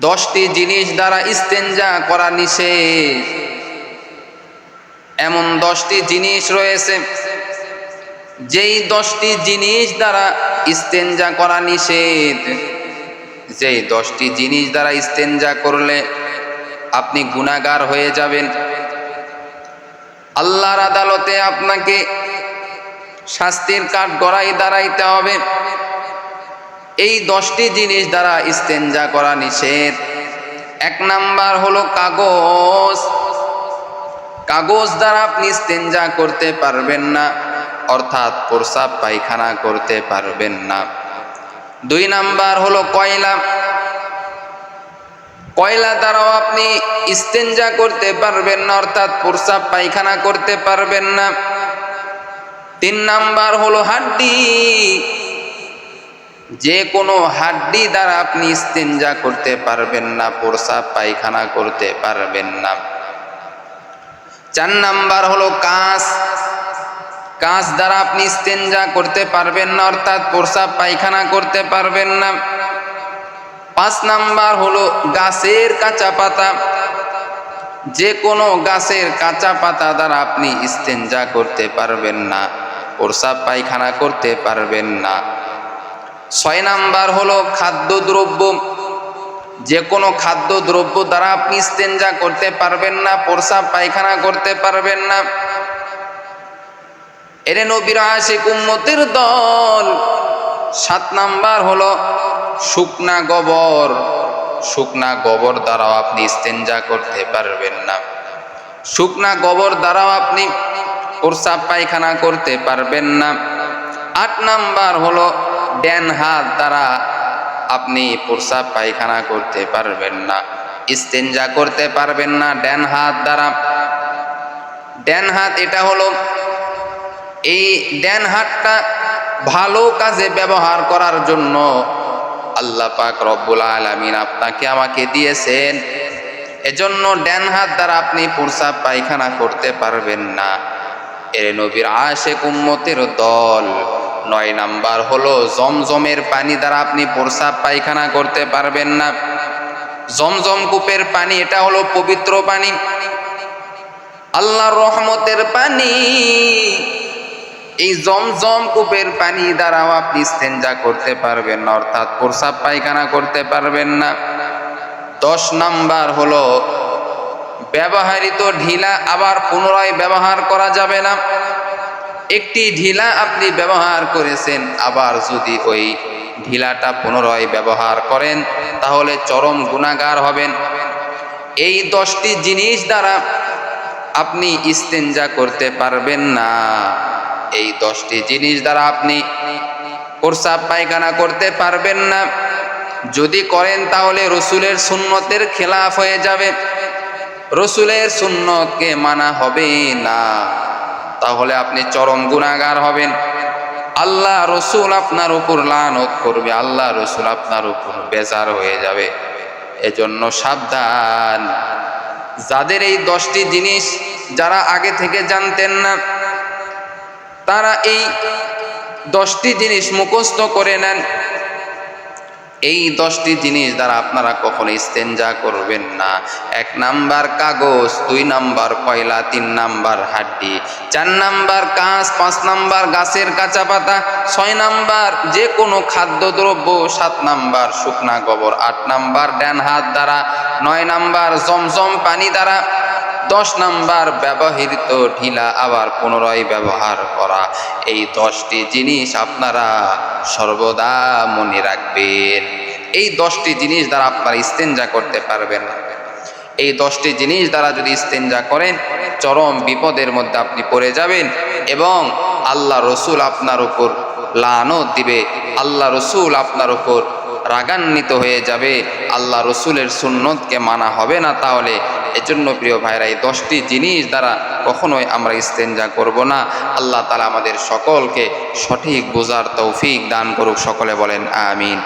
দশটি জিনিস দ্বারা ইস্তেঞ্জা করা নিষেধ। এমন দশটি জিনিস রয়েছে, যেই দশটি জিনিস দ্বারা ইস্তেঞ্জা করা নিষেধ। যেই দশটি জিনিস দ্বারা ইস্তেঞ্জা করলে আপনি গুণাগার হয়ে যাবেন। আল্লাহর আদালতে আপনাকে শাস্তির কাঠ গড়াই দাঁড়াইতে হবে। এই দশটি জিনিস দ্বারা ইস্তেঞ্জা করা নিষেধ। এক নাম্বার হলো কাগজ। কাগজ দ্বারা আপনি ইস্তেঞ্জা করতে পারবেন না, অর্থাৎ প্রসাব পায়খানা করতে পারবেন না। দুই নাম্বার হলো কয়লা। কয়লা দ্বারাও আপনি ইস্তেঞ্জা করতে পারবেন না, অর্থাৎ প্রসাব পায়খানা করতে পারবেন না। তিন নাম্বার হলো হাড্ডি। যে কোনো হাড্ডি দ্বারা আপনি ইস্তেঞ্জা করতে পারবেন না প্রসাব পায়খানা করতে পারবেন না। চার নাম্বার হলো কাঁচ। কাঁচ দ্বারা আপনি ইস্তেঞ্জা করতে পারবেন না, অর্থাৎ প্রসাব পায়খানা করতে পারবেন না। পাঁচ নাম্বার হলো গাছের কাঁচা পাতা। যে কোনো গাছের কাঁচা পাতা দ্বারা আপনি ইস্তেঞ্জা করতে পারবেন না প্রসাব পায়খানা করতে পারবেন না। ছয় নাম্বার হলো খাদ্যদ্রব্য। যে কোনো খাদ্যদ্রব্য দ্বারা আপনি ইস্তেঞ্জা করতে পারবেন না প্রসাব পায়খানা করতে পারবেন না। এরে নবীর আশিক উম্মতের দল। সাত নাম্বার হলো শুকনা গোবর। শুকনা গোবর দ্বারাও আপনি ইস্তেঞ্জা করতে পারবেন না। শুকনা গোবর দ্বারাও আপনি প্রসাব পায়খানা করতে পারবেন না। আট নাম্বার হলো ড্যান হাত দ্বারা আপনি প্রসাব পায়খানা করতে পারবেন না, ইস্তেঞ্জা করতে পারবেন না ড্যান হাত দ্বারা। ড্যান হাত এটা হলো, এই ড্যান হাতটা ভালো কাজে ব্যবহার করার জন্য আল্লাহ পাক রব্বুল আলমিন আপনাকে আমাকে দিয়েছেন। এজন্য ড্যান হাত দ্বারা আপনি প্রসাব পায়খানা করতে পারবেন না। এর নবীর আশেক উম্মতের দল। নয় নাম্বার হলো, জমজমের পানি দ্বারা আপনি প্রসাব পায়খানা করতে পারবেন না। জমজম কূপের পানি, এটা হলো পবিত্র পানি। আল্লাহর রহমতের পানি, এই জমজম কূপের পানি দ্বারাও আপনি ইস্তেঞ্জা করতে পারবেন না, অর্থাৎ প্রসাব পায়খানা করতে পারবেন না। দশ নাম্বার হলো ব্যবহারিত ঢিলা আবার পুনরায় ব্যবহার করা যাবে না। একটি ঢিলা আপনি ব্যবহার করেছেন, আবার যদি ওই ঢিলাটা পুনরায় ব্যবহার করেন, তাহলে চরম গুণাগার হবেন। এই দশটি জিনিস দ্বারা আপনি ইস্তেঞ্জা করতে পারবেন না। এই দশটি জিনিস দ্বারা আপনি প্রসাব পায়খানা করতে পারবেন না। যদি করেন, তাহলে রসুলের সুন্নতের খেলাফ হয়ে যাবে। রসুলের সুন্নতকে মানা হবে না। তাহলে আপনি চরম গুণাগার হবেন। আল্লাহ রসুল আপনার উপর লানত করবে, আল্লাহ রসুল আপনার উপর বেজার হয়ে যাবে। এজন্য সাবধান। যাদের এই দশটি জিনিস যারা আগে থেকে জানতেন না, তারা এই দশটি জিনিস মুখস্থ করে নেন। এই দশটি জিনিস দ্বারা আপনারা কখনো ইস্তেঞ্জা করবেন না। এক নাম্বার কাগজ, দুই নাম্বার কয়লা, তিন নাম্বার হাড্ডি, চার নাম্বার কাঁচ, পাঁচ নাম্বার গাছের কাঁচা পাতা, ছয় নাম্বার যে কোনো খাদ্যদ্রব্য, সাত নাম্বার শুকনা গোবর, আট নাম্বার ড্যান হাত দ্বারা, নয় নাম্বার জমজম পানি দ্বারা দশ নাম্বার ব্যবহৃত ঢিলা আবার পুনরায় ব্যবহার করা। এই দশটি জিনিস আপনারা সর্বদা মনে রাখবেন। এই দশটি জিনিস দ্বারা আপনারা ইস্তেঞ্জা করতে পারবেন এই দশটি জিনিস দ্বারা যদি ইস্তেঞ্জা করেন, চরম বিপদের মধ্যে আপনি পড়ে যাবেন এবং আল্লাহ রসুল আপনার উপর লানত দিবে, আল্লাহ রসুল আপনার উপর রাগান্বিত হয়ে যাবে, আল্লাহ রসুলের সুন্নতকে মানা হবে না, তাহলে এজন্য প্রিয় ভাইরা, এই দশটি জিনিস দ্বারা কখনোই আমরা ইস্তেঞ্জা করব না। আল্লাহ তালা আমাদের সকলকে সঠিক বোঝার তৌফিক দান করুক, সকলে বলেন আমিন।